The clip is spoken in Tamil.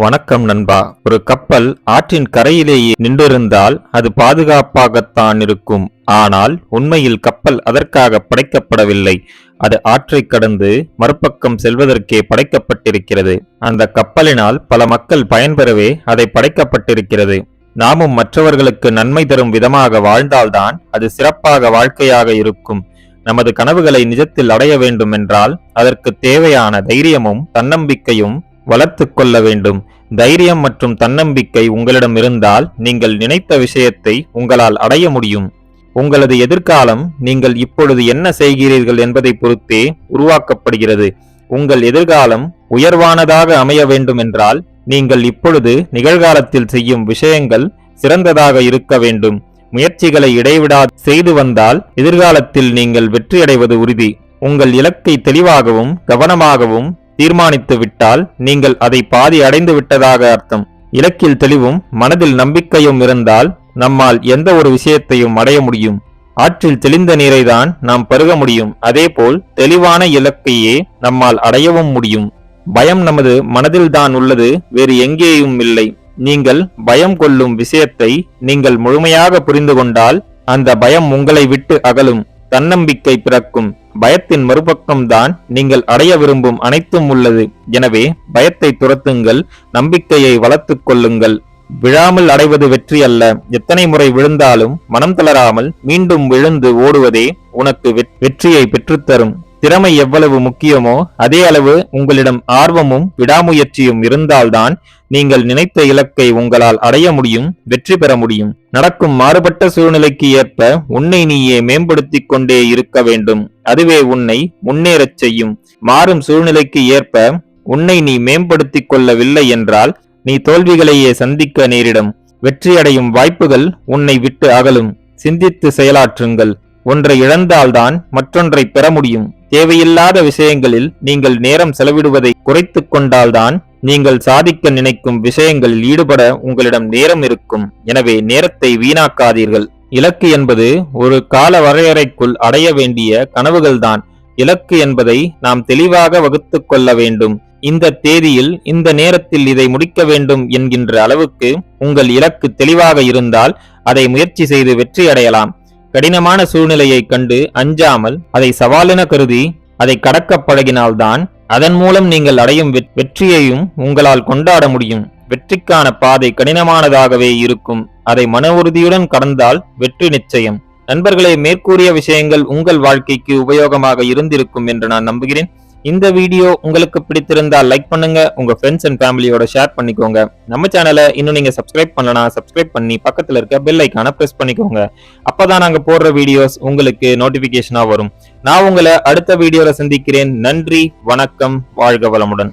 வணக்கம் நண்பா. ஒரு கப்பல் ஆற்றின் கரையிலேயே நின்றிருந்தால் அது பாதுகாப்பாகத்தான் இருக்கும். ஆனால் உண்மையில் கப்பல் அதற்காக படைக்கப்படவில்லை. அது ஆற்றை கடந்து மறுபக்கம் செல்வதற்கே படைக்கப்பட்டிருக்கிறது. அந்த கப்பலினால் பல மக்கள் பயன்பெறவே அதை படைக்கப்பட்டிருக்கிறது. நாமும் மற்றவர்களுக்கு நன்மை தரும் விதமாக வாழ்ந்தால்தான் அது சிறப்பாக வாழ்க்கையாக இருக்கும். நமது கனவுகளை நிஜத்தில் அடைய வேண்டும் என்றால் அதற்கு தேவையான தைரியமும் தன்னம்பிக்கையும் வளர்த்து கொள்ள வேண்டும். தைரியம் மற்றும் தன்னம்பிக்கை உங்களிடம் இருந்தால் நீங்கள் நினைத்த விஷயத்தை உங்களால் அடைய முடியும். உங்களது எதிர்காலம் நீங்கள் இப்பொழுது என்ன செய்கிறீர்கள் என்பதை பொறுத்தே உருவாக்கப்படுகிறது. உங்கள் எதிர்காலம் உயர்வானதாக அமைய வேண்டும் என்றால் நீங்கள் இப்பொழுது நிகழ்காலத்தில் செய்யும் விஷயங்கள் சிறந்ததாக இருக்க வேண்டும். முயற்சிகளை இடைவிடா செய்து வந்தால் எதிர்காலத்தில் நீங்கள் வெற்றியடைவது உறுதி. உங்கள் இலக்கை தெளிவாகவும் கவனமாகவும் தீர்மானித்து விட்டால் நீங்கள் அதை பாதி அடைந்து விட்டதாக அர்த்தம். இலக்கில் தெளிவும் மனதில் நம்பிக்கையும் இருந்தால் நம்மால் எந்த ஒரு விஷயத்தையும் அடைய முடியும். ஆற்றில் தெளிந்த நீரை தான் நாம் பருக முடியும். அதேபோல் தெளிவான இலக்கையே நம்மால் அடையவும் முடியும். பயம் நமது மனதில் தான் உள்ளது வேறு எங்கேயும் இல்லை. நீங்கள் பயம் கொள்ளும் விஷயத்தை நீங்கள் முழுமையாக புரிந்து கொண்டால் அந்த பயம் உங்களை விட்டு அகலும் தன்னம்பிக்கை பிறக்கும். பயத்தின் மறுபக்கம்தான் நீங்கள் அடைய விரும்பும் அனைத்தும் உள்ளது. எனவே பயத்தை துரத்துங்கள் நம்பிக்கையை வளர்த்துக் கொள்ளுங்கள். விழாமல் அடைவது வெற்றி அல்ல. எத்தனை முறை விழுந்தாலும் மனம் தளராமல் மீண்டும் விழுந்து ஓடுவதே உனக்கு வெற்றியை பெற்றுத்தரும். திறமை எவ்வளவு முக்கியமோ அதே அளவு உங்களிடம் ஆர்வமும் விடாமுயற்சியும் இருந்தால்தான் நீங்கள் நினைத்த இலக்கை உங்களால் அடைய முடியும் வெற்றி பெற முடியும். நடக்கும் மாறுபட்ட சூழ்நிலைக்கு ஏற்ப உன்னை நீயே மேம்படுத்திக் கொண்டே இருக்க வேண்டும். அதுவே உன்னை முன்னேறச் செய்யும். மாறும் சூழ்நிலைக்கு ஏற்ப உன்னை நீ மேம்படுத்திக் கொள்ளவில்லை என்றால் நீ தோல்விகளையே சந்திக்க நேரிடும். வெற்றியடையும் வாய்ப்புகள் உன்னை விட்டு அகலும். சிந்தித்து செயலாற்றுங்கள். ஒன்றை இழந்தால்தான் மற்றொன்றை பெற முடியும். தேவையில்லாத விஷயங்களில் நீங்கள் நேரம் செலவிடுவதை குறைத்து கொண்டால்தான் நீங்கள் சாதிக்க நினைக்கும் விஷயங்களில் ஈடுபட உங்களிடம் நேரம் இருக்கும். எனவே நேரத்தை வீணாக்காதீர்கள். இலக்கு என்பது ஒரு கால வரையறைக்குள் அடைய வேண்டிய கனவுகள்தான். இலக்கு என்பதை நாம் தெளிவாக வகுத்து கொள்ள வேண்டும். இந்த தேதியில் இந்த நேரத்தில் இதை முடிக்க வேண்டும் என்கின்ற அளவுக்கு உங்கள் இலக்கு தெளிவாக இருந்தால் அதை முயற்சி செய்து வெற்றி அடையலாம் கடினமான சூழ்நிலையை கண்டு அஞ்சாமல் அதை சவாலென கருதி அதை கடக்க பழகினால்தான் அதன் மூலம் நீங்கள் அடையும் வெற்றியையும் உங்களால் கொண்டாட முடியும். வெற்றிக்கான பாதை கடினமானதாகவே இருக்கும். அதை மன உறுதியுடன் கடந்தால் வெற்றி நிச்சயம். நண்பர்களே மேற்கூறிய விஷயங்கள் உங்கள் வாழ்க்கைக்கு உபயோகமாக இருந்திருக்கும் என்று நான் நம்புகிறேன். இந்த வீடியோ உங்களுக்கு பிடித்திருந்தால் லைக் பண்ணுங்க உங்க ஃப்ரெண்ட்ஸ் அண்ட் ஃபேமிலியோட ஷேர் பண்ணிக்கோங்க. நம்ம சேனலை இன்னும் நீங்க சப்ஸ்கிரைப் பண்ணலனா சப்ஸ்கிரைப் பண்ணி பக்கத்துல இருக்க பெல் ஐக்கான பிரஸ் பண்ணிக்கோங்க. அப்பதான் நாங்க போடுற வீடியோஸ் உங்களுக்கு நோட்டிபிகேஷனா வரும். நான் உங்களை அடுத்த வீடியோல சந்திக்கிறேன். நன்றி வணக்கம் வாழ்க வளமுடன்.